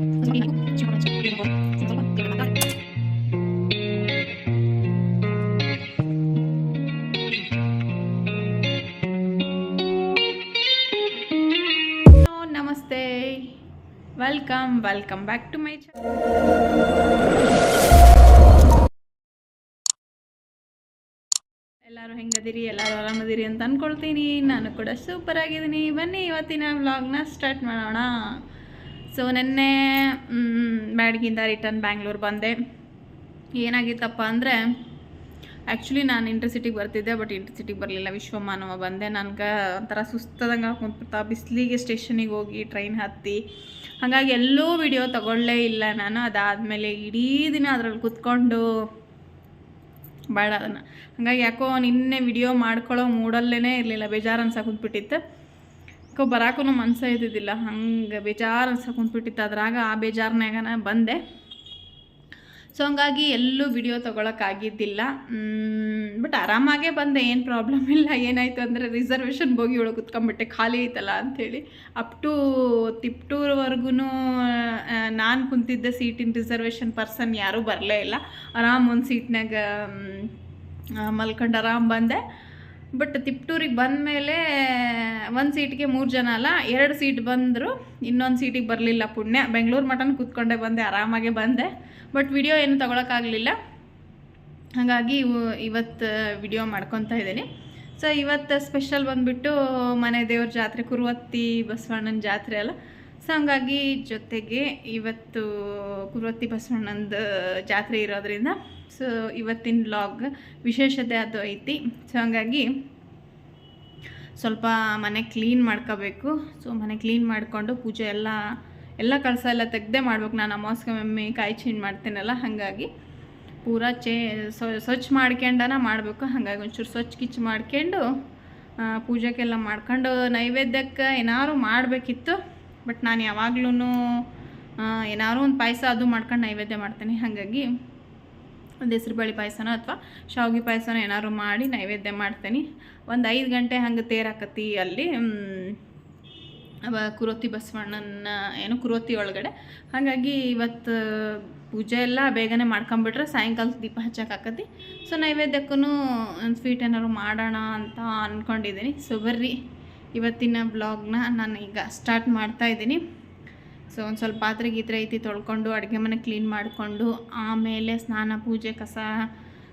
ನಮಸ್ತೆ. Welcome welcome back to my channel. ಎಲ್ಲರೂ ಹೆಂಗದಿರಿ? ಎಲ್ಲರೂ ಆರಾಮದಿರಿ ಅಂತ ಅಂದ್ಕೊಳ್ತೀನಿ ನಾನು ಕೂಡ ಸೂಪರ್ ಆಗಿದ್ದೀನಿ. ಬನ್ನಿ ಇವತ್ತಿನ ವ್ಲಾಗ್ನ ಸ್ಟಾರ್ಟ್ ಮಾಡೋಣ. ಸೊ ನಿನ್ನೆ ಬ್ಯಾಡ್ಗಿಂದ ರಿಟರ್ನ್ ಬ್ಯಾಂಗ್ಳೂರ್ ಬಂದೆ. ಏನಾಗಿತ್ತಪ್ಪ ಅಂದರೆ ಆ್ಯಕ್ಚುಲಿ ನಾನು ಇಂಟರ್ಸಿಟಿಗೆ ಬರ್ತಿದ್ದೆ ಬಟ್ ಇಂಟರ್ಸಿಟಿಗೆ ಬರಲಿಲ್ಲ. ವಿಶ್ವಮಾನವ ಬಂದೆ. ನನಗೆ ಒಂಥರ ಸುಸ್ತದಂಗೆ ಕುಂತ್ಬಿಡ್ತಾ ಬಿಸಿಲಿಗೆ ಸ್ಟೇಷನಿಗೆ ಹೋಗಿ ಟ್ರೈನ್ ಹತ್ತಿ. ಹಾಗಾಗಿ ಎಲ್ಲೂ ವಿಡಿಯೋ ತಗೊಳ್ಳೇ ಇಲ್ಲ ನಾನು. ಅದಾದಮೇಲೆ ಇಡೀ ದಿನ ಅದರಲ್ಲಿ ಕುತ್ಕೊಂಡು ಬೇಡ ಅದನ್ನು. ಹಾಗಾಗಿ ಯಾಕೋ ನಿನ್ನೆ ವಿಡಿಯೋ ಮಾಡ್ಕೊಳ್ಳೋ ಮೂಡಲ್ಲೇ ಇರಲಿಲ್ಲ. ಬೇಜಾರು ಅನ್ಸಕ್ಕೆ ಕುಂತ್ಬಿಟ್ಟಿತ್ತು ಯಾಕೋ ಬರಾಕೂ ಮನ್ಸ ಇದ್ದಿದ್ದಿಲ್ಲ. ಹಂಗೆ ಬೇಜಾರು ಅನ್ಸಕ್ಕೆ ಕುಂತ್ಬಿಟ್ಟಿತ್ತು. ಅದ್ರಾಗ ಆ ಬೇಜಾರ್ನಾಗ ನಾ ಬಂದೆ. ಸೊ ಹಂಗಾಗಿ ಎಲ್ಲೂ ವಿಡಿಯೋ ತೊಗೊಳಕ್ಕಾಗಿದ್ದಿಲ್ಲ ಬಟ್ ಆರಾಮಾಗೇ ಬಂದೆ. ಏನು ಪ್ರಾಬ್ಲಮ್ ಇಲ್ಲ. ಏನಾಯಿತು ಅಂದರೆ ರಿಸರ್ವೇಷನ್ ಹೋಗಿ ಒಳಗೆ ಕುತ್ಕೊಂಡ್ಬಿಟ್ಟೆ ಖಾಲಿ ಐತಲ್ಲ ಅಂಥೇಳಿ ಅಪ್ ಟು ತಿಪ್ಟೂರ್ವರೆಗೂ ನಾನು ಕುಂತಿದ್ದ ಸೀಟಿನ ರಿಸರ್ವೇಷನ್ ಪರ್ಸನ್ ಯಾರೂ ಬರಲೇ ಇಲ್ಲ. ಆರಾಮ್ ಒಂದು ಸೀಟ್ನಾಗ ಮಲ್ಕೊಂಡು ಆರಾಮ್ ಬಂದೆ. ಬಟ್ ತಿಪ್ಟೂರಿಗೆ ಬಂದಮೇಲೆ ಒಂದು ಸೀಟ್ಗೆ ಮೂರು ಜನ ಅಲ್ಲ, ಎರಡು ಸೀಟ್ ಬಂದರು, ಇನ್ನೊಂದು ಸೀಟಿಗೆ ಬರಲಿಲ್ಲ ಪುಣ್ಯ. ಬೆಂಗಳೂರು ಮಟನ್ ಕೂತ್ಕೊಂಡೆ ಬಂದೆ, ಆರಾಮಾಗೆ ಬಂದೆ. ಬಟ್ ವಿಡಿಯೋ ಏನು ತೊಗೊಳಕ್ಕಾಗಲಿಲ್ಲ. ಹಾಗಾಗಿ ಇವು- ಇವತ್ತು ವಿಡಿಯೋ ಮಾಡ್ಕೊತಾ ಇದ್ದೀನಿ. ಸೊ ಇವತ್ತು ಸ್ಪೆಷಲ್ ಬಂದುಬಿಟ್ಟು ಮನೆ ದೇವ್ರ ಜಾತ್ರೆ, ಕುರುವತ್ತಿ ಬಸವಣ್ಣನ ಜಾತ್ರೆ ಅಲ್ಲ. ಸೊ ಹಂಗಾಗಿ ಜೊತೆಗೆ ಇವತ್ತು ಕುರುವತ್ತಿ ಬಸವಣ್ಣಂದು ಜಾತ್ರೆ ಇರೋದ್ರಿಂದ ಸೊ, ಇವತ್ತಿನ ಬ್ಲಾಗ್ ವಿಶೇಷತೆ ಅದು ಐತಿ. ಸೊ ಹಂಗಾಗಿ ಸ್ವಲ್ಪ ಮನೆ ಕ್ಲೀನ್ ಮಾಡ್ಕೋಬೇಕು. ಸೊ ಮನೆ ಕ್ಲೀನ್ ಮಾಡಿಕೊಂಡು ಪೂಜೆ ಎಲ್ಲ ಎಲ್ಲ ಕಳಸ ಎಲ್ಲ ತೆಗ್ದೇ ಮಾಡ್ಬೇಕು. ನಾನು ಅಮಾವಾಸ್ಕೆ ಮಮ್ಮಿ ಕಾಯಿ ಚೇಂಜ್ ಮಾಡ್ತೀನಲ್ಲ, ಹಾಗಾಗಿ ಪೂರ ಚೇ ಸ್ವಚ್ಛ ಮಾಡ್ಕೊಂಡನ ಮಾಡಬೇಕು. ಹಾಗಾಗಿ ಒಂಚೂರು ಸ್ವಚ್ಛ ಕಿಚ್ಚ ಮಾಡ್ಕೊಂಡು ಪೂಜೆಗೆಲ್ಲ ಮಾಡ್ಕೊಂಡು ನೈವೇದ್ಯಕ್ಕೆ ಏನಾದ್ರು ಮಾಡಬೇಕಿತ್ತು. ಬಟ್ ನಾನು ಯಾವಾಗ್ಲೂ ಏನಾದ್ರು ಒಂದು ಪಾಯಸ ಅದು ಮಾಡ್ಕೊಂಡು ನೈವೇದ್ಯ ಮಾಡ್ತೀನಿ. ಹಾಗಾಗಿ ಒಂದು ಹೆಸ್ರುಬೇಳೆ ಪಾಯಸನೋ ಅಥವಾ ಶಾವಿಗೆ ಪಾಯಸನೋ ಏನಾದ್ರು ಮಾಡಿ ನೈವೇದ್ಯ ಮಾಡ್ತೀನಿ. ಒಂದು ಐದು ಗಂಟೆ ಹಂಗೆ ತೇರಾಕತಿ ಅಲ್ಲಿ ಕುರೋತಿ ಬಸವಣ್ಣನ ಏನು ಕುರೋತಿ ಒಳಗಡೆ. ಹಾಗಾಗಿ ಇವತ್ತು ಪೂಜೆ ಎಲ್ಲ ಬೇಗನೆ ಮಾಡ್ಕೊಂಬಿಟ್ರೆ ಸಾಯಂಕಾಲ ದೀಪ ಹಚ್ಚಕ್ಕಾಕತಿ ಸೊ ನೈವೇದ್ಯಕ್ಕೂ ಒಂದು ಸ್ವೀಟ್ ಏನಾದ್ರು ಮಾಡೋಣ ಅಂತ ಅಂದ್ಕೊಂಡಿದ್ದೀನಿ ಸೊ ಬರ್ರಿ, ಇವತ್ತಿನ ಬ್ಲಾಗ್ನ ನಾನು ಈಗ ಸ್ಟಾರ್ಟ್ ಮಾಡ್ತಾ ಇದ್ದೀನಿ. ಸೊ ಒಂದು ಸ್ವಲ್ಪ ಪಾತ್ರೆ ಗೀತ್ರೆ ಐತಿ ತೊಳ್ಕೊಂಡು, ಅಡುಗೆ ಮನೆ ಕ್ಲೀನ್ ಮಾಡಿಕೊಂಡು, ಆಮೇಲೆ ಸ್ನಾನ, ಪೂಜೆ, ಕಸ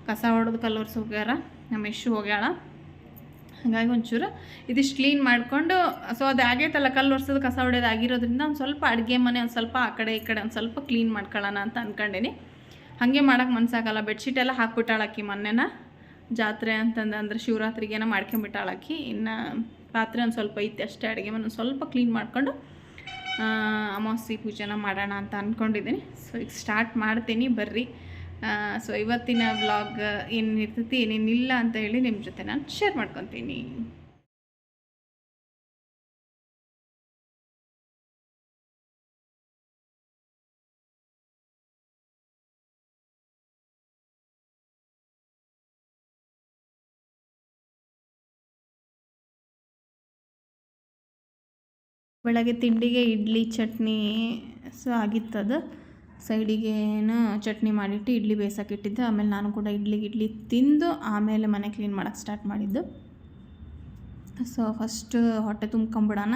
ಕಸ ಹೊಡೆದು ಕಲರ್ಸ್ ಹೋಗ್ಯಾರ, ನಮ್ಮ ಯಶು ಹೋಗ್ಯಾಳ. ಹಾಗಾಗಿ ಒಂಚೂರು ಇದಿಷ್ಟು ಕ್ಲೀನ್ ಮಾಡಿಕೊಂಡು ಸೊ ಅದು ಆಗೈತಲ್ಲ ಕಲ್ಲು ಒರ್ಸೋದು, ಕಸ ಹೊಡೆಯೋದು ಆಗಿರೋದ್ರಿಂದ ಒಂದು ಸ್ವಲ್ಪ ಅಡುಗೆ ಮನೆ, ಒಂದು ಸ್ವಲ್ಪ ಆ ಕಡೆ ಈ ಕಡೆ ಒಂದು ಸ್ವಲ್ಪ ಕ್ಲೀನ್ ಮಾಡ್ಕೊಳ್ಳೋಣ ಅಂತ ಅಂದ್ಕೊಂಡೇನಿ ಹಾಗೆ ಮಾಡೋಕೆ ಮನ್ಸಾಗಲ್ಲ ಬೆಡ್ಶೀಟ್ ಎಲ್ಲ ಹಾಕ್ಬಿಟ್ಟಾಳಕ್ಕಿ ಮೊನ್ನೆನ. ಜಾತ್ರೆ ಅಂತಂದು ಅಂದ್ರೆ ಶಿವರಾತ್ರಿಗೇನ ಮಾಡ್ಕೊಂಬಿಟ್ಟಾಳಕ್ಕಿ ಇನ್ನು ಪಾತ್ರೆ ಒಂದು ಸ್ವಲ್ಪ ಐತಿ ಅಷ್ಟೇ ಅಡುಗೆ ಮನೆ ಸ್ವಲ್ಪ ಕ್ಲೀನ್ ಮಾಡಿಕೊಂಡು ಅಮಾವಾಸ್ಯೆ ಪೂಜೆನ ಮಾಡೋಣ ಅಂತ ಅಂದ್ಕೊಂಡಿದ್ದೀನಿ ಸೊ ಈಗ ಸ್ಟಾರ್ಟ್ ಮಾಡ್ತೀನಿ, ಬರ್ರಿ. ಸೊ ಇವತ್ತಿನ ವ್ಲಾಗ್ ಏನಿರ್ತೈತಿ ಏನೇನಿಲ್ಲ ಅಂತ ಹೇಳಿ ನಿಮ್ಮ ಜೊತೆ ನಾನು ಶೇರ್ ಮಾಡ್ಕೊತೀನಿ. ಬೆಳಗ್ಗೆ ತಿಂಡಿಗೆ ಇಡ್ಲಿ ಚಟ್ನಿ ಸೊ ಆಗಿತ್ತದು ಸೈಡಿಗೇನು ಚಟ್ನಿ ಮಾಡಿಟ್ಟು ಇಡ್ಲಿ ಬೇಯಿಸೋಕೆ ಇಟ್ಟಿದ್ದೆ. ಆಮೇಲೆ ನಾನು ಕೂಡ ಇಡ್ಲಿ ಇಡ್ಲಿ ತಿಂದು ಆಮೇಲೆ ಮನೆ ಕ್ಲೀನ್ ಮಾಡೋಕ್ಕೆ ಸ್ಟಾರ್ಟ್ ಮಾಡಿದ್ದು. ಸೊ ಫಸ್ಟ್ ಹೊಟ್ಟೆ ತುಂಬ್ಕೊಂಬಿಡೋಣ.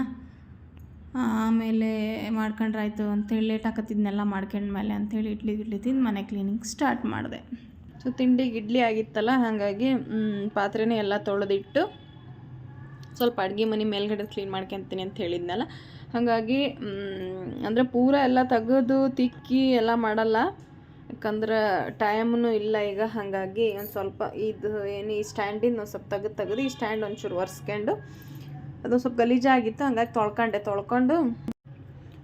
ಆಮೇಲೆ ಮಾಡ್ಕೊಂಡ್ರಾಯ್ತು ಅಂತೇಳಿ ಲೇಟ್ ಹಾಕತ್ತಿದ್ನೆಲ್ಲ ಮಾಡ್ಕೊಂಡ್ಮೇಲೆ ಅಂಥೇಳಿ ಇಡ್ಲಿ ಇಡ್ಲಿ ತಿಂದು ಮನೆ ಕ್ಲೀನಿಂಗ್ ಸ್ಟಾರ್ಟ್ ಮಾಡಿದೆ. ಸೊ ತಿಂಡಿಗೆ ಇಡ್ಲಿ ಆಗಿತ್ತಲ್ಲ, ಹಾಗಾಗಿ ಪಾತ್ರೆನೇ ಎಲ್ಲ ತೊಳೆದಿಟ್ಟು ಸ್ವಲ್ಪ ಅಡುಗೆ ಮನೆ ಮೇಲ್ಗಡೆ ಕ್ಲೀನ್ ಮಾಡ್ಕೊತೀನಿ ಅಂತ ಹೇಳಿದ್ನಲ್ಲ. ಹಾಗಾಗಿ ಅಂದರೆ ಪೂರ ಎಲ್ಲ ತೆಗೆದು ತಿಕ್ಕಿ ಎಲ್ಲ ಮಾಡಲ್ಲ. ಯಾಕಂದ್ರೆ ಟೈಮ್ನು ಇಲ್ಲ ಈಗ. ಹಾಗಾಗಿ ಒಂದು ಸ್ವಲ್ಪ ಇದು ಏನು ಈ ಸ್ಟ್ಯಾಂಡಿಂದ ಒಂದು ಸ್ವಲ್ಪ ತೆಗೆದು ತೆಗೆದು ಈ ಸ್ಟ್ಯಾಂಡ್ ಒಂಚೂರು ಒರೆಸ್ಕೊಂಡು ಅದು ಸ್ವಲ್ಪ ಗಲೀಜಾಗಿತ್ತು. ಹಂಗಾಗಿ ತೊಳ್ಕೊಂಡೆ. ತೊಳ್ಕೊಂಡು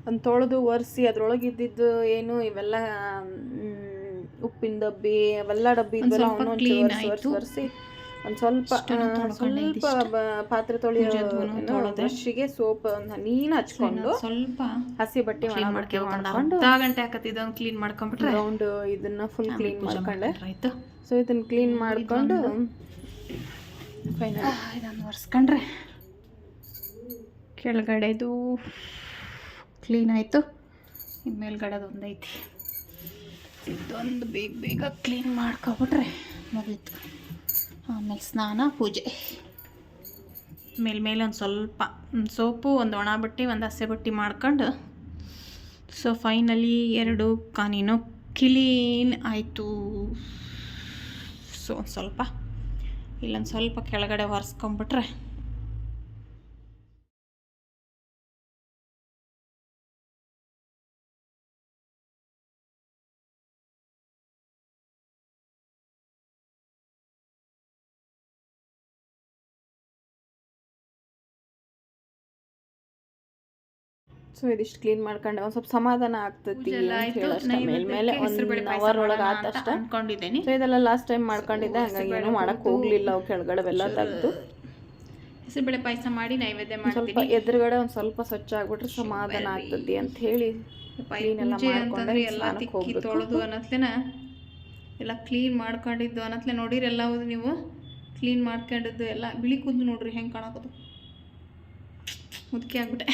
ಒಂದು ತೊಳೆದು ಒರೆಸಿ ಅದರೊಳಗೆ ಇದ್ದಿದ್ದು ಏನು ಇವೆಲ್ಲ ಉಪ್ಪಿನ ಡಬ್ಬಿ ಅವೆಲ್ಲ ಡಬ್ಬಿ ಆಯ್ತು. ಒರೆಸಿ. ಒಂದು ಸ್ವಲ್ಪ ಸ್ವಲ್ಪ ಪಾತ್ರೆ ತೊಳೆಯೋ. ಬ್ರಷ್ಗೆ ಸೋಪ್ ಒಂದು ಹನೀನ ಹಚ್ಕೊಂಡು ಸ್ವಲ್ಪ ಹಸಿ ಬಟ್ಟೆ ಕ್ಲೀನ್ ಮಾಡ್ಕೊಂಡು ಗಂಟೆ ಆಕತ್ತಿದ್ದು ಕ್ಲೀನ್ ಮಾಡ್ಕೊಂಡ್ಬಿಟ್ರೆ ರೌಂಡ್ ಇದನ್ನ ಫುಲ್ ಕ್ಲೀನ್ ಮಾಡ್ಕೊಂಡೆ. ಆಯ್ತು. ಸೊ ಇದನ್ನ ಕ್ಲೀನ್ ಮಾಡ್ಕೊಂಡು ಫೈನಲ್ ಇದನ್ನು ಒರೆಸ್ಕೊಂಡ್ರೆ ಕೆಳಗಡೆದು ಕ್ಲೀನ್ ಆಯಿತು. ಇನ್ನು ಮೇಲ್ಗಡೆದು ಒಂದೈತಿ. ಇದೊಂದು ಬೇಗ ಬೇಗ ಕ್ಲೀನ್ ಮಾಡ್ಕೊಬಿಟ್ರೆ ಮುಗೀತು. ಆಮೇಲೆ ಸ್ನಾನ, ಪೂಜೆ. ಮೇಲ್ಮೇಲೆ ಒಂದು ಸ್ವಲ್ಪ, ಒಂದು ಸೋಪು, ಒಂದು ಒಣ ಬಟ್ಟೆ, ಒಂದು ಹಸೆ ಬಟ್ಟೆ ಮಾಡ್ಕೊಂಡು ಸೊ ಫೈನಲಿ ಎರಡು ಕಾನಿನೂ ಕ್ಲೀನ್ ಆಯಿತು. ಸೊ ಒಂದು ಸ್ವಲ್ಪ, ಇಲ್ಲೊಂದು ಸ್ವಲ್ಪ ಕೆಳಗಡೆ ಒರೆಸ್ಕೊಂಬಿಟ್ರೆ ಸೊ ಇದಿಷ್ಟು ಕ್ಲೀನ್ ಮಾಡ್ಕೊಂಡೆ ಒಂದು ಸ್ವಲ್ಪ ಸಮಾಧಾನ ಆಗ್ತತಿ ಮೇಲೆ ಒಂದು ಅವರ್ ಒಳಗೆ ಅನ್ಕೊಂಡಿದ್ದೀನಿ. ಸೊ ಇದೆಲ್ಲ ಲಾಸ್ಟ್ ಟೈಮ್ ಮಾಡ್ಕೊಂಡಿದ್ದೆ ಹಂಗಾಗಿ ಹೆಸರುಬೇಳೆ ಏನು ಮಾಡಕ್ ಹುರ್ದು ಹೋಗ್ಲಿಲ್ಲ ಅವು ಕೆಳಗಡೆ ಎಲ್ಲ ತೆಗ್ದು. ಹೆಸರುಬೇಳೆ ಪಾಯಸ ಮಾಡಿ ನೈವೇದ್ಯ ಮಾಡಿ ಸ್ವಲ್ಪ ಎದುರುಗಡೆ ಒಂದು ಸ್ವಲ್ಪ ಸ್ವಚ್ಛ ಆಗ್ಬಿಟ್ರೆ ಸಮಾಧಾನ ಆಗ್ತತಿ ಅಂತ ಹೇಳಿ ಎಲ್ಲ ಪೂಜೆ ಮಾಡ್ಕೊಂಡೆ ಎಲ್ಲ ತಿಕ್ಕಿ ಹೋಗ್ಬೇಕು. ತೊಳೆದು ಅನ್ನತ್ಲೆನ ಎಲ್ಲ ಕ್ಲೀನ್ ಮಾಡ್ಕೊಂಡಿದ್ದು ಅನ್ನತ್ಲೆ ನೋಡಿರಿ ಎಲ್ಲ ನೀವು? ಕ್ಲೀನ್ ಮಾಡ್ಕೊಂಡಿದ್ದು ಎಲ್ಲ ಬಿಳಿ ಕುದ್ದು ನೋಡ್ರಿ ಹೆಂಗೆ ಕಾಣಕೋದು ಮುದುಕಿ ಆಗ್ಬಿಟ್ಟೆ.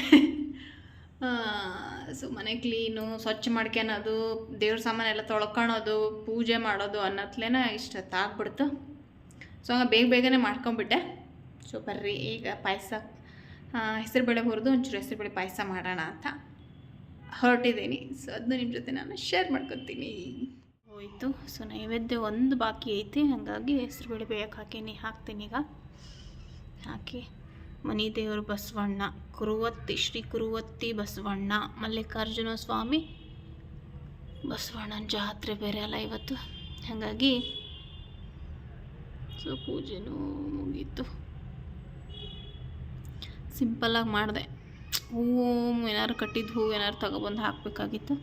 ಸೊ ಮನೆ ಕ್ಲೀನು, ಸ್ವಚ್ಛ ಮಾಡ್ಕೊಳೋದು ದೇವ್ರ ಸಾಮಾನೆಲ್ಲ ತೊಳ್ಕೊಳೋದು, ಪೂಜೆ ಮಾಡೋದು ಅನ್ನತ್ಲೇನ ಇಷ್ಟೊತ್ತು ಆಗ್ಬಿಡ್ತು ಸೊ ಹಂಗೆ ಬೇಗ ಬೇಗನೆ ಮಾಡ್ಕೊಂಬಿಟ್ಟೆ. ಸೊ ಬರ್ರಿ, ಈಗ ಪಾಯಸ ಹೆಸರುಬೇಳೆ ಹುರಿದು ಒಂಚೂರು ಹೆಸರುಬೇಳೆ ಪಾಯಸ ಮಾಡೋಣ ಅಂತ ಹೊರಟಿದ್ದೀನಿ. ಸೊ ಅದನ್ನ ನಿಮ್ಮ ಜೊತೆ ನಾನು ಶೇರ್ ಮಾಡ್ಕೊತೀನಿ. ಹೋಯಿತು. ಸೊ ನೈವೇದ್ಯ ಒಂದು ಬಾಕಿ ಐತಿ, ಹಾಗಾಗಿ ಹೆಸರುಬೇಳೆ ಬೇಯಕ್ಕೆ ಹಾಕೀನಿ, ಹಾಕ್ತೀನಿ ಈಗ. ಹಾಕಿ. ಮನಿ ದೇವರು ಬಸವಣ್ಣ, ಕುರುವತ್ತಿ, ಶ್ರೀ ಕುರುವತ್ತಿ ಬಸವಣ್ಣ, ಮಲ್ಲಿಕಾರ್ಜುನ ಸ್ವಾಮಿ, ಬಸವಣ್ಣನ ಜಾತ್ರೆ ಬೇರೆ ಅಲ್ಲ ಇವತ್ತು. ಹಾಗಾಗಿ ಸೊ ಪೂಜೆನೂ ಮುಗೀತು. ಸಿಂಪಲ್ಲಾಗಿ ಮಾಡಿದೆ. ಹೂವು ಏನಾದ್ರು ಕಟ್ಟಿದ ಹೂವು ಏನಾದ್ರು ತಗೊಬಂದು ಹಾಕಬೇಕಾಗಿತ್ತು.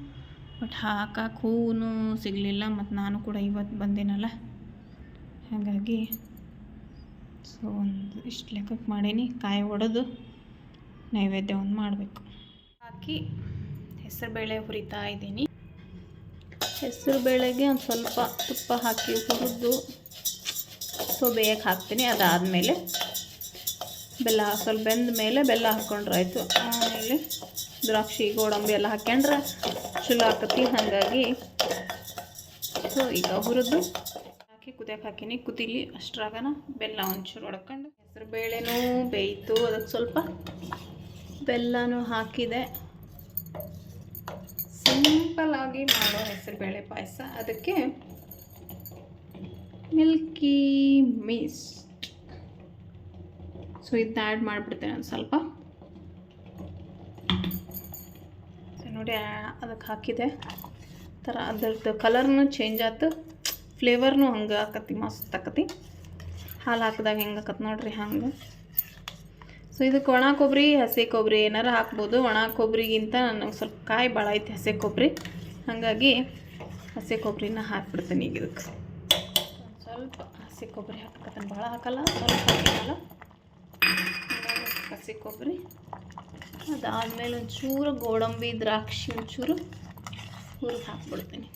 ಬಟ್ ಹಾಕಕ್ಕೆ ಹೂವು ಸಿಗಲಿಲ್ಲ ಮತ್ತು ನಾನು ಕೂಡ ಇವತ್ತು ಬಂದೇನಲ್ಲ. ಹಾಗಾಗಿ ಸೊ ಒಂದು ಇಷ್ಟು ಲೆಕ್ಕಕ್ಕೆ ಮಾಡೀನಿ. ಕಾಯಿ ಒಡೆದು ನೈವೇದ್ಯ ಒಂದು ಮಾಡಬೇಕು. ಹಾಕಿ ಹೆಸರುಬೇಳೆ ಹುರಿತಾ ಇದ್ದೀನಿ. ಹೆಸರುಬೇಳೆಗೆ ಒಂದು ಸ್ವಲ್ಪ ತುಪ್ಪ ಹಾಕಿ ಹುರಿದು ಸೊ ಬೇಯಕ್ಕೆ ಹಾಕ್ತೀನಿ. ಅದಾದಮೇಲೆ ಬೆಲ್ಲ ಸ್ವಲ್ಪ ಬೆಂದ ಮೇಲೆ ಬೆಲ್ಲ ಹಾಕ್ಕೊಂಡ್ರೆ ಆಯಿತು. ಆಮೇಲೆ ದ್ರಾಕ್ಷಿ, ಗೋಡಂಬಿ ಎಲ್ಲ ಹಾಕ್ಯಂಡ್ರೆ ಚಲೋ ಆಕತಿ. ಹಾಗಾಗಿ ಸೊ ಈಗ ಹುರಿದು ಹಾಕಿ, ಕುದಿಯಕ್ಕೆ ಹಾಕಿನಿ ಕುದಿಲಿ, ಅಷ್ಟ್ರಾಗನ ಬೆಲ್ಲ ಒಂಚೂರು ಹೊಡ್ಕೊಂಡು ಹೆಸರು ಬೇಳೆನೂ ಬೇಯಿತು. ಅದಕ್ಕೆ ಸ್ವಲ್ಪ ಬೆಲ್ಲನೂ ಹಾಕಿದೆ. ಸಿಂಪಲ್ ಆಗಿ ಮಾಡೋ ಹೆಸರುಬೇಳೆ ಪಾಯಸ. ಅದಕ್ಕೆ ಮಿಲ್ಕಿ ಮೀಸ್ ಸೊ ಇದನ್ನ ಆ್ಯಡ್ ಮಾಡಿಬಿಡ್ತೇನೆ ಒಂದು ಸ್ವಲ್ಪ. ನೋಡಿ ಅದಕ್ಕೆ ಹಾಕಿದೆ. ಥರ ಅದ್ರದ್ದು ಕಲರ್ನು ಚೇಂಜ್ ಆಯ್ತು ಫ್ಲೇವರ್ನು ಹಂಗೆ ಆಕತಿ, ಮಸ್ತ್ ಆಕತಿ. ಹಾಲು ಹಾಕಿದಾಗ ಹೆಂಗೆ ಆಕತ್ ನೋಡ್ರಿ ಹಂಗೆ. ಸೊ ಇದಕ್ಕೆ ಒಣ ಕೊಬ್ಬರಿ ಹಸಿ ಕೊಬ್ಬರಿ ಏನಾರು ಹಾಕ್ಬೋದು. ಒಣ ಕೊಬ್ಬರಿಗಿಂತ ನನಗೆ ಸ್ವಲ್ಪ ಕಾಯಿ ಭಾಳ ಐತಿ ಹಸಿ ಕೊಬ್ಬರಿ ಹಾಗಾಗಿ ಹಸಿ ಕೊಬ್ಬರಿನ ಹಾಕ್ಬಿಡ್ತೀನಿ ಈಗ ಇದಕ್ಕೆ ಸ್ವಲ್ಪ ಹಸಿ ಕೊಬ್ಬರಿ ಹಾಕಕತ್ತಾನೆ ಭಾಳ ಹಾಕಲ್ಲ, ಸ್ವಲ್ಪ ಹಾಕಲ್ಲ. ಹಸಿ ಕೊಬ್ಬರಿ ಅದಾದಮೇಲೆ ಒಂಚೂರು ಗೋಡಂಬಿ, ದ್ರಾಕ್ಷಿ ಒಂಚೂರು ಹುರಿದು ಹಾಕ್ಬಿಡ್ತೀನಿ.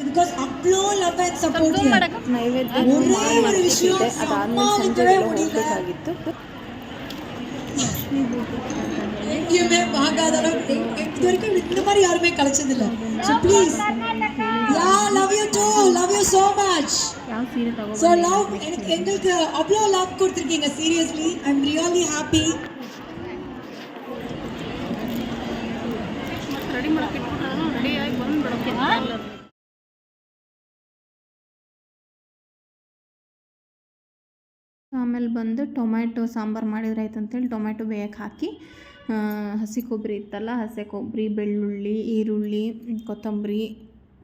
because அவ்வளோ love and support here. ನೈವೇದ್ಯ ஒரೇ ஒரு விஷயம் ಅದಾದ್ಮೇಲೆ ಸಂಜೆ சமாளிக்கவே ವೇಳೆ முடியல ಹೋಗ್ಬೇಕಾಗಿತ್ತು எங்கேயுமே வாங்காத அளவுக்கு எ- எ- இது வரைக்கும் இந்த மாதிரி யாருமே கலைச்சதில்ல so please yeah love you too love you so much ಯಾವ ಸೀರೆ ತಗೋ ஸோ லவ் எனக்கு எங்களுக்கு அவ்வளோ லவ் கொடுத்துருக்கீங்க seriously I am really happy ready ಮಾಡಕ್ಕೆ ಇಟ್ಬಿಟ್ರೆ ರೆಡಿಯಾಗಿ ಬಂದ್ಬಿಡಕ್ಕೆ ಆಮೇಲೆ ಬಂದು ಟೊಮ್ಯಾಟೊ ಸಾಂಬಾರು ಮಾಡಿದ್ರೆ ಆಯ್ತು ಅಂತೇಳಿ ಟೊಮ್ಯಾಟೊ ಬೇಯಕ್ಕೆ ಹಾಕಿ ಹಸಿ ಕೊಬ್ಬರಿ ಇತ್ತಲ್ಲ, ಹಸಿ ಕೊಬ್ಬರಿ, ಬೆಳ್ಳುಳ್ಳಿ, ಈರುಳ್ಳಿ, ಕೊತ್ತಂಬರಿ,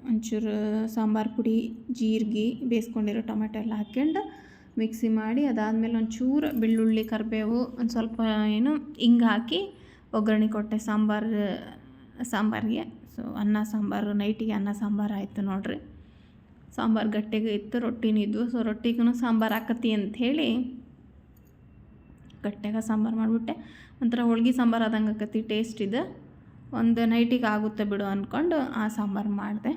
ಒಂಚೂರು ಸಾಂಬಾರು ಪುಡಿ, ಜೀರಿಗೆ ಬೇಯಿಸ್ಕೊಂಡಿರೋ ಟೊಮೆಟೊ ಎಲ್ಲ ಹಾಕ್ಕೊಂಡು ಮಿಕ್ಸಿ ಮಾಡಿ ಅದಾದಮೇಲೆ ಒಂಚೂರು ಬೆಳ್ಳುಳ್ಳಿ, ಕರಿಬೇವು ಒಂದು ಸ್ವಲ್ಪ ಏನು ಹಿಂಗೆ ಹಾಕಿ ಒಗ್ಗರಣೆ ಕೊಟ್ಟೆ ಸಾಂಬಾರು, ಸಾಂಬಾರಿಗೆ. ಸೊ ಅನ್ನ ಸಾಂಬಾರು, ನೈಟಿಗೆ ಅನ್ನ ಸಾಂಬಾರು ಆಯಿತು ನೋಡಿರಿ. ಸಾಂಬಾರು ಗಟ್ಟಿಗೆ ಇತ್ತು, ರೊಟ್ಟಿನೂ ಇದ್ವು. ಸೊ ರೊಟ್ಟಿಗೂ ಸಾಂಬಾರು ಹಾಕತಿ ಅಂಥೇಳಿ ಗಟ್ಟಾಗ ಸಾಂಬಾರು ಮಾಡಿಬಿಟ್ಟೆ. ಒಂಥರ ಹೋಳ್ಗೆ ಸಾಂಬಾರು ಆದಂಗೆ ಆಕತಿ ಟೇಸ್ಟ್ ಇದೆ. ಒಂದು ನೈಟಿಗೆ ಆಗುತ್ತೆ ಬಿಡು ಅಂದ್ಕೊಂಡು ಆ ಸಾಂಬಾರು ಮಾಡಿದೆ.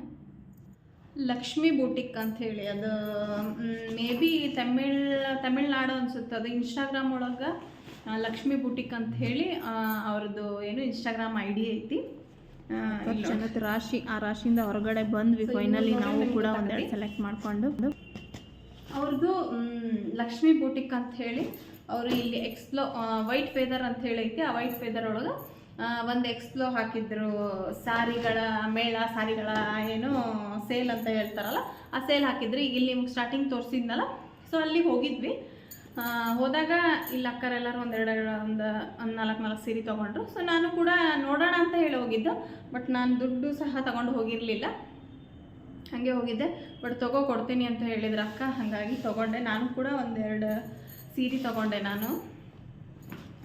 ಲಕ್ಷ್ಮಿ ಬೂಟಿಕ್ ಅಂತ ಹೇಳಿ ಅದು ಮೇ ಬಿ ತಮಿಳ್ ತಮಿಳ್ನಾಡು ಅನ್ಸುತ್ತೆ. ಅದು ಇನ್ಸ್ಟಾಗ್ರಾಮ್ ಒಳಗೆ ಲಕ್ಷ್ಮಿ ಬೂಟಿಕ್ ಅಂತ ಹೇಳಿ ಅವ್ರದ್ದು ಏನು ಇನ್ಸ್ಟಾಗ್ರಾಮ್ ಐ ಡಿ ಐತಿ. ಜನದ ರಾಶಿ ಆ ರಾಶಿಯಿಂದ ಹೊರಗಡೆ ಬಂದ್ವಿ ಫೈನಲಿ ನಾವು ಕೂಡ ಒಂದೆರಡು ಸೆಲೆಕ್ಟ್ ಮಾಡಿಕೊಂಡು. ಅವ್ರದ್ದು ಲಕ್ಷ್ಮಿ ಬೂಟಿಕ್ ಅಂತ ಹೇಳಿ ಅವರು ಇಲ್ಲಿ ಎಕ್ಸ್ಪ್ಲೋ ವೈಟ್ ಫೇದರ್ ಅಂತ ಹೇಳೈತಿ, ಆ ವೈಟ್ ಫೇದರ್ ಒಳಗೆ ಒಂದು ಎಕ್ಸ್ಪ್ಲೋ ಹಾಕಿದ್ರು. ಸಾರಿಗಳ, ಮೇಳ ಸಾರಿಗಳ, ಏನು ಸೇಲ್ ಅಂತ ಹೇಳ್ತಾರಲ್ಲ, ಆ ಸೇಲ್ ಹಾಕಿದ್ರು. ಈಗ ಇಲ್ಲಿ ನಿಮ್ಗೆ ಸ್ಟಾರ್ಟಿಂಗ್ ತೋರಿಸಿದ್ನಲ್ಲ ಸೊ ಅಲ್ಲಿ ಹೋಗಿದ್ವಿ. ಹೋದಾಗ ಇಲ್ಲಿ ಅಕ್ಕರೆಲ್ಲರೂ ಒಂದೆರಡು ಒಂದು ಒಂದು ನಾಲ್ಕು ನಾಲ್ಕು ಸೀರೆ ತೊಗೊಂಡ್ರು. ಸೊ ನಾನು ಕೂಡ ನೋಡೋಣ ಅಂತ ಹೇಳಿ ಹೋಗಿದ್ದು ಬಟ್ ನಾನು ದುಡ್ಡು ಸಹ ತಗೊಂಡು ಹೋಗಿರಲಿಲ್ಲ. ಹಾಗೆ ಹೋಗಿದ್ದೆ ಬಟ್ ತಗೋ ಕೊಡ್ತೀನಿ ಅಂತ ಹೇಳಿದ್ರು ಅಕ್ಕ, ಹಾಗಾಗಿ ತೊಗೊಂಡೆ. ನಾನು ಕೂಡ ಒಂದೆರಡು ಸೀರೆ ತಗೊಂಡೆ ನಾನು.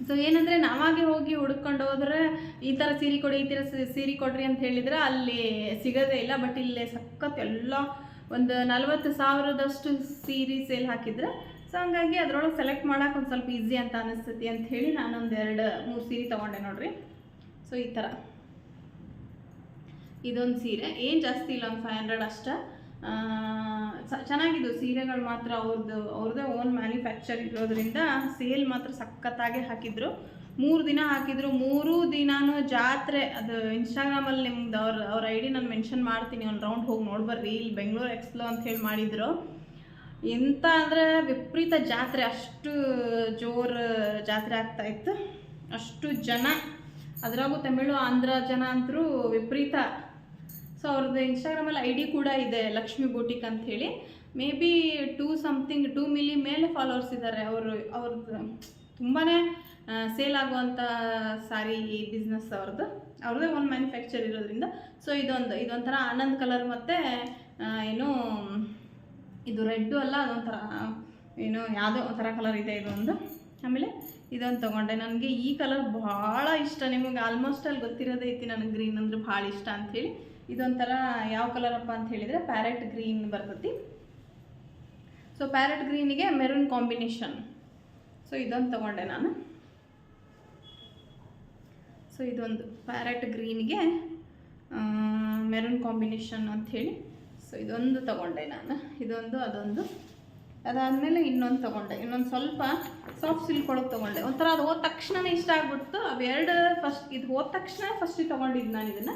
ಸೊ ಏನಂದರೆ ನಾವಾಗೆ ಹೋಗಿ ಹುಡ್ಕೊಂಡು ಹೋದ್ರೆ ಈ ಥರ ಸೀರೆ ಕೊಡಿ, ಈ ಥರ ಸೀರೆ ಕೊಡ್ರಿ ಅಂತ ಹೇಳಿದ್ರೆ ಅಲ್ಲಿ ಸಿಗೋದೇ ಇಲ್ಲ. ಬಟ್ ಇಲ್ಲಿ ಸಖತ್ ಎಲ್ಲ ಒಂದು ನಲ್ವತ್ತು ಸಾವಿರದಷ್ಟು ಸೀರೆ ಸೇಲ್ ಹಾಕಿದ್ರೆ. ಸೊ ಹಂಗಾಗಿ ಅದ್ರೊಳಗೆ ಸೆಲೆಕ್ಟ್ ಮಾಡೋಕೆ ಒಂದು ಸ್ವಲ್ಪ ಈಸಿ ಅಂತ ಅನಿಸ್ತೈತಿ ಅಂತ ಹೇಳಿ ನಾನೊಂದು ಎರಡು, ಮೂರು ಸೀರೆ ತೊಗೊಂಡೆ ನೋಡ್ರಿ. ಸೊ ಈ ಥರ ಇದೊಂದು ಸೀರೆ. ಏನು ಜಾಸ್ತಿ ಇಲ್ಲ, ಒಂದು ಫೈವ್ ಹಂಡ್ರೆಡ್ ಅಷ್ಟೇ. ಚೆನ್ನಾಗಿದ್ದು ಸೀರೆಗಳು ಮಾತ್ರ ಅವ್ರದ್ದು ಅವ್ರದ್ದೇ ಓನ್ ಮ್ಯಾನುಫ್ಯಾಕ್ಚರ್ ಇರೋದ್ರಿಂದ ಸೇಲ್ ಮಾತ್ರ ಸಖತ್ತಾಗೆ ಹಾಕಿದ್ರು. ಮೂರು ದಿನ ಹಾಕಿದ್ರು. ಮೂರು ದಿನಾನು ಜಾತ್ರೆ, ಅದು ಇನ್ಸ್ಟಾಗ್ರಾಮಲ್ಲಿ ನಿಮ್ದು ಅವ್ರ ಅವ್ರ ಐ ಡಿ ನಾನು ಮೆನ್ಷನ್ ಮಾಡ್ತೀನಿ, ಒಂದು ರೌಂಡ್ ಹೋಗಿ ನೋಡ್ಬರ್ರಿ ಇಲ್ಲಿ ಬೆಂಗಳೂರು ಎಕ್ಸ್ಪ್ಲೋ ಅಂತ ಹೇಳಿ ಮಾಡಿದ್ರು. ಎಂತ ಅಂದರೆ ವಿಪರೀತ ಜಾತ್ರೆ, ಅಷ್ಟು ಜೋರು ಜಾತ್ರೆ ಆಗ್ತಾ ಇತ್ತು. ಅಷ್ಟು ಜನ, ಅದರಾಗೂ ತಮಿಳು, ಆಂಧ್ರ ಜನ ಅಂತರೂ ವಿಪರೀತ ಸೊ ಅವ್ರದ್ದು ಇನ್ಸ್ಟಾಗ್ರಾಮಲ್ಲಿ ಐ ಡಿ ಕೂಡ ಇದೆ, ಲಕ್ಷ್ಮಿ ಬೂಟಿಕ್ ಅಂತ ಹೇಳಿ. Maybe two something two million ಮೇಲೆ ಫಾಲೋವರ್ಸ್ ಇದ್ದಾರೆ ಅವರು, ಅವ್ರದ್ದು ತುಂಬಾ ಸೇಲ್ ಆಗುವಂಥ ಸಾರಿ ಈ ಬಿಸ್ನೆಸ್ ಅವ್ರದ್ದು. ಅವ್ರದ್ದೇ ಒಂದು ಮ್ಯಾನುಫ್ಯಾಕ್ಚರ್ ಇರೋದ್ರಿಂದ. ಸೊ ಇದೊಂದು, ಇದೊಂಥರ ಆನಂದ್ ಕಲರ್ ಮತ್ತು ಏನು, ಇದು ರೆಡ್ಡು ಅಲ್ಲ, ಅದೊಂಥರ, ಏನು, ಯಾವುದೋ ಒಂಥರ ಕಲರ್ ಇದೆ ಇದೊಂದು. ಆಮೇಲೆ ಇದೊಂದು ತೊಗೊಂಡೆ. ನನಗೆ ಈ ಕಲರ್ ಭಾಳ ಇಷ್ಟ. ನಿಮಗೆ ಆಲ್ಮೋಸ್ಟ್ ಅಲ್ಲಿ ಗೊತ್ತಿರೋದೇ ಐತಿ, ನನಗೆ ಗ್ರೀನ್ ಅಂದ್ರೆ ಭಾಳ ಇಷ್ಟ ಅಂಥೇಳಿ ಇದೊಂಥರ ಯಾವ ಕಲರಪ್ಪ ಅಂತ ಹೇಳಿದರೆ ಪ್ಯಾರೆಟ್ ಗ್ರೀನ್ ಬರ್ತೈತಿ. ಸೊ ಪ್ಯಾರೆಟ್ ಗ್ರೀನಿಗೆ ಮೆರೂನ್ ಕಾಂಬಿನೇಷನ್. ಸೊ ಇದೊಂದು ತೊಗೊಂಡೆ ನಾನು. ಸೊ ಇದೊಂದು ಪ್ಯಾರೆಟ್ ಗ್ರೀನ್ಗೆ ಮೆರೂನ್ ಕಾಂಬಿನೇಷನ್ ಅಂಥೇಳಿ ಸೊ ಇದೊಂದು ತೊಗೊಂಡೆ ನಾನು. ಇದೊಂದು, ಅದೊಂದು. ಅದಾದಮೇಲೆ ಇನ್ನೊಂದು ತೊಗೊಂಡೆ. ಇನ್ನೊಂದು ಸ್ವಲ್ಪ ಸಾಫ್ಟ್ ಸಿಲ್ಕ್ ಒಳಗೆ ತೊಗೊಂಡೆ. ಒಂಥರ ಅದು ಹೋದ ತಕ್ಷಣನೇ ಇಷ್ಟ ಆಗ್ಬಿಡ್ತು. ಅವೆರಡು ಫಸ್ಟ್ ಇದು ಹೋದ ತಕ್ಷಣ ಫಸ್ಟಿಗೆ ತೊಗೊಂಡಿದ್ದು ನಾನು ಇದನ್ನು.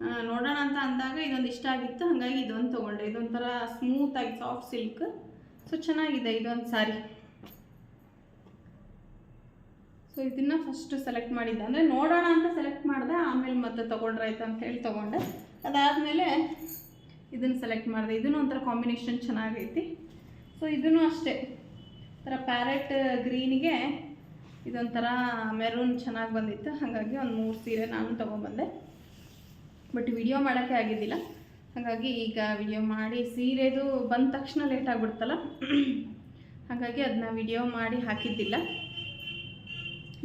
ನೋಡೋಣ ಅಂತ ಅಂದಾಗ ಇದೊಂದು ಇಷ್ಟ ಆಗಿತ್ತು. ಹಾಗಾಗಿ ಇದೊಂದು ತೊಗೊಂಡೆ. ಇದೊಂಥರ ಸ್ಮೂತಾಗಿ ಸಾಫ್ಟ್ ಸಿಲ್ಕ್ ಸೊ ಚೆನ್ನಾಗಿದೆ ಇದೊಂದು ಸಾರಿ ಸೊ ಇದನ್ನು ಫಸ್ಟ್ ಸೆಲೆಕ್ಟ್ ಮಾಡಿದ್ದೆ. ಅಂದರೆ ನೋಡೋಣ ಅಂತ ಸೆಲೆಕ್ಟ್ ಮಾಡಿದೆ, ಆಮೇಲೆ ಮತ್ತೆ ತೊಗೊಂಡ್ರಾಯ್ತು ಅಂತ ಹೇಳಿ ತೊಗೊಂಡೆ. ಅದಾದಮೇಲೆ ಇದನ್ನು ಸೆಲೆಕ್ಟ್ ಮಾಡಿದೆ. ಇದನ್ನು ಒಂಥರ ಕಾಂಬಿನೇಷನ್ ಚೆನ್ನಾಗೈತಿ. ಸೊ ಇದನ್ನು ಅಷ್ಟೇ. ಒಂಥರ ಪ್ಯಾರೆಟ್ ಗ್ರೀನಿಗೆ ಇದೊಂಥರ ಮೆರೂನ್ ಚೆನ್ನಾಗಿ ಬಂದಿತ್ತು. ಹಾಗಾಗಿ ಒಂದು ಮೂರು ಸೀರೆ ನಾನು ತೊಗೊಂಬಂದೆ ಬಟ್ ವಿಡಿಯೋ ಮಾಡೋಕ್ಕೆ ಆಗಿದ್ದಿಲ್ಲ. ಹಾಗಾಗಿ ಈಗ ವಿಡಿಯೋ ಮಾಡಿ ಸೀರೆದು ಬಂದ ತಕ್ಷಣ ಲೇಟ್ ಆಗಿಬಿಡ್ತಲ್ಲ. ಹಾಗಾಗಿ ಅದನ್ನ ವಿಡಿಯೋ ಮಾಡಿ ಹಾಕಿದ್ದಿಲ್ಲ.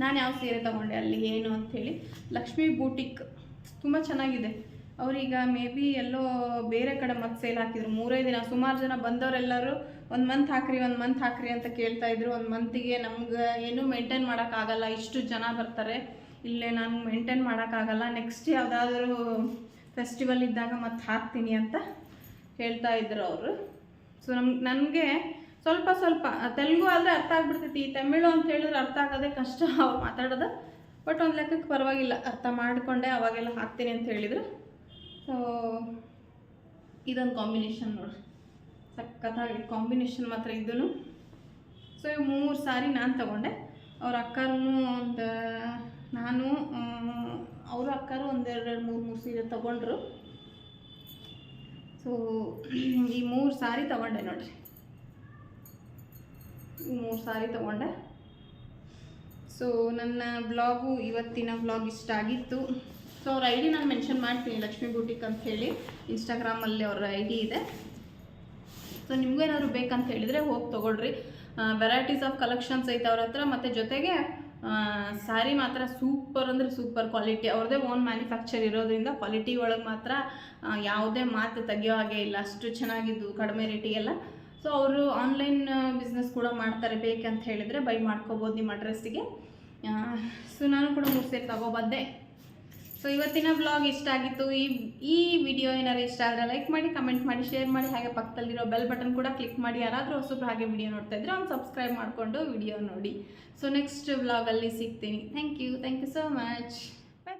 ನಾನು ಯಾವ ಸೀರೆ ತೊಗೊಂಡೆ, ಅಲ್ಲಿ ಏನು ಅಂಥೇಳಿ ಲಕ್ಷ್ಮೀ ಬೂಟಿಕ್ ತುಂಬ ಚೆನ್ನಾಗಿದೆ. ಅವರೀಗ ಮೇ ಬಿ ಎಲ್ಲೋ ಬೇರೆ ಕಡೆ ಮತ್ತೆ ಸೇಲ್ ಹಾಕಿದ್ರು. ಮೂರೇ ದಿನ, ಸುಮಾರು ಜನ ಬಂದವರೆಲ್ಲರೂ ಒಂದು ಮಂತ್ ಹಾಕ್ರಿ, ಒಂದು ಮಂತ್ ಹಾಕ್ರಿ ಅಂತ ಕೇಳ್ತಾಯಿದ್ರು ಒಂದು ಮಂತಿಗೆ ನಮ್ಗೆ ಏನೂ ಮೇಂಟೈನ್ ಮಾಡೋಕ್ಕಾಗಲ್ಲ ಇಷ್ಟು ಜನ ಬರ್ತಾರೆ. ಇಲ್ಲೇ ನಾನು ಮೇಂಟೈನ್ ಮಾಡೋಕ್ಕಾಗಲ್ಲ. ನೆಕ್ಸ್ಟ್ ಯಾವುದಾದ್ರೂ ಫೆಸ್ಟಿವಲ್ ಇದ್ದಾಗ ಮತ್ತೆ ಹಾಕ್ತೀನಿ ಅಂತ ಹೇಳ್ತಾ ಇದ್ರು ಅವರು. ಸೊ ನಮ್ ನನಗೆ ಸ್ವಲ್ಪ ಸ್ವಲ್ಪ, ತೆಲುಗು ಆದರೆ ಅರ್ಥ ಆಗ್ಬಿಡ್ತೈತಿ. ತಮಿಳು ಅಂತ ಹೇಳಿದ್ರೆ ಅರ್ಥ ಆಗೋದೇ ಕಷ್ಟ ಅವ್ರು ಮಾತಾಡೋದು. ಬಟ್ ಒಂದು ಲೆಕ್ಕಕ್ಕೆ ಪರವಾಗಿಲ್ಲ. ಅರ್ಥ ಮಾಡಿಕೊಂಡೆ ಅವಾಗೆಲ್ಲ ಹಾಕ್ತೀನಿ ಅಂತ ಹೇಳಿದರು. ಸೊ ಇದೊಂದು ಕಾಂಬಿನೇಷನ್ ನೋಡಿ. ಸಖತ್ತಾಗಿ ಕಾಂಬಿನೇಷನ್ ಮಾತ್ರ ಇದೂ ಸೊ ಈ ಮೂರು ಸಾರಿ ನಾನು ತಗೊಂಡೆ. ಅವ್ರ ಅಕ್ಕಾರು ಒಂದು ನಾನು ಅವರ ಅಕ್ಕರು ಒಂದೆರಡು, ಮೂರು ಮೂರು ಸೀರೆ ತೊಗೊಂಡ್ರು. ಸೊ ಈ ಮೂರು ಸಾರಿ ತೊಗೊಂಡೆ ನೋಡಿರಿ. ಮೂರು ಸಾರಿ ತೊಗೊಂಡೆ. ಸೊ ನನ್ನ ಬ್ಲಾಗು ಇವತ್ತಿನ ಬ್ಲಾಗ್ ಇಷ್ಟ ಆಗಿತ್ತು. ಸೊ ಅವ್ರ ಐ ಡಿ ನಾನು ಮೆನ್ಷನ್ ಮಾಡ್ತೀನಿ, ಲಕ್ಷ್ಮೀ ಬೂಟಿಕ್ ಅಂತ ಹೇಳಿ. ಇನ್ಸ್ಟಾಗ್ರಾಮಲ್ಲಿ ಅವರ ಐ ಡಿ ಇದೆ. ಸೊ ನಿಮಗೂ ಏನಾದರೂ ಬೇಕಂತ ಹೇಳಿದರೆ ಹೋಗಿ ತೊಗೊಳ್ರಿ. ವೆರೈಟೀಸ್ ಆಫ್ ಕಲೆಕ್ಷನ್ಸ್ ಐತೆ ಅವ್ರ ಹತ್ರ, ಮತ್ತು ಜೊತೆಗೆ ಸ್ಯಾರಿ ಮಾತ್ರ ಸೂಪರ್ ಅಂದರೆ ಸೂಪರ್ ಕ್ವಾಲಿಟಿ. ಅವ್ರದ್ದೇ ಓನ್ ಮ್ಯಾನುಫ್ಯಾಕ್ಚರ್ ಇರೋದ್ರಿಂದ ಕ್ವಾಲಿಟಿ ಒಳಗೆ ಮಾತ್ರ ಯಾವುದೇ ಮಾತು ತೆಗಿಯೋ ಹಾಗೆ ಇಲ್ಲ. ಅಷ್ಟು ಚೆನ್ನಾಗಿದ್ದು, ಕಡಿಮೆ ರೇಟಿಗೆಲ್ಲ ಸೊ ಅವರು ಆನ್ಲೈನ್ ಬಿಸ್ನೆಸ್ ಕೂಡ ಮಾಡ್ತಾರೆ ಬೇಕಂತ ಹೇಳಿದರೆ ಬೈ ಮಾಡ್ಕೋಬೋದು ನಿಮ್ಮ ಅಡ್ರೆಸ್ಸಿಗೆ ಸೊ ನಾನು ಕೂಡ ಮೂರು ಸೇರಿ ತಗೊಬಂದೆ ಸೊ ಇವತ್ತಿನ ಬ್ಲಾಗ್ ಇಷ್ಟ ಆಗಿತ್ತು. ಈ ಈ ವಿಡಿಯೋ ಏನಾದ್ರು ಇಷ್ಟ ಆದರೆ ಲೈಕ್ ಮಾಡಿ ಕಮೆಂಟ್ ಮಾಡಿ ಶೇರ್ ಮಾಡಿ, ಹಾಗೆ ಪಕ್ಕದಲ್ಲಿರೋ ಬೆಲ್ ಬಟನ್ ಕೂಡ ಕ್ಲಿಕ್ ಮಾಡಿ. ಯಾರಾದರೂ ಹೊಸಬ್ರು ಹಾಗೆ ವಿಡಿಯೋ ನೋಡ್ತಾ ಇದ್ರೆ ಅವ್ನು ಸಬ್ಸ್ಕ್ರೈಬ್ ಮಾಡಿಕೊಂಡು ವಿಡಿಯೋ ನೋಡಿ. ಸೊ ನೆಕ್ಸ್ಟ್ ಬ್ಲಾಗಲ್ಲಿ ಸಿಗ್ತೀನಿ. Thank you thank you so much bye